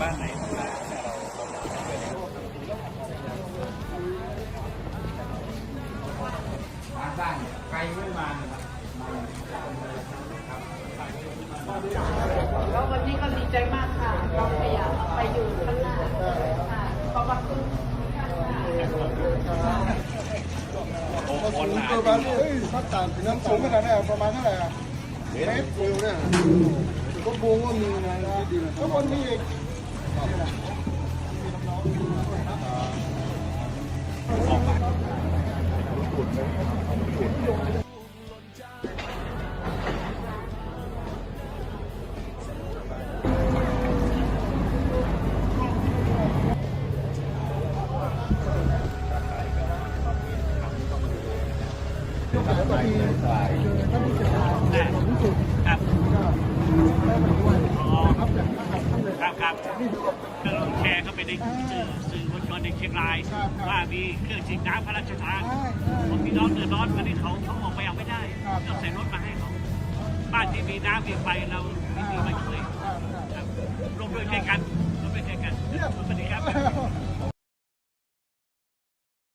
บ้านไหนมาแต่เราบ้านไกลไม่มาก็วันนี้ก็ดีใจมากค่ะเราขยับไปอยู่ข้างหน้าค่ะเพราะว่าคือโอ้โหสูงหลายปเฮ้ยถ้าต่างน้ำสูงขนาดไหนประมาณเท่าไหร่อะเมตรวิวเนี่ยก็บวงว่ามีนะก็บนมีอีก ครับอ๋อครับครับ ก็ลงแชร์เข้าไปในสื่อสื่อมวลชนในเชียงราย ว่ามีเครื่องฉีดน้ำพระราชทานผมพี่น้องเดือดร้อนวันนี้เขาเขาออกไปเอาไม่ได้ต้องใส่รถมาให้เขา บ้านที่มีน้ำมีไฟเรามีมาช่วยครับร่วมด้วยช่วยกัน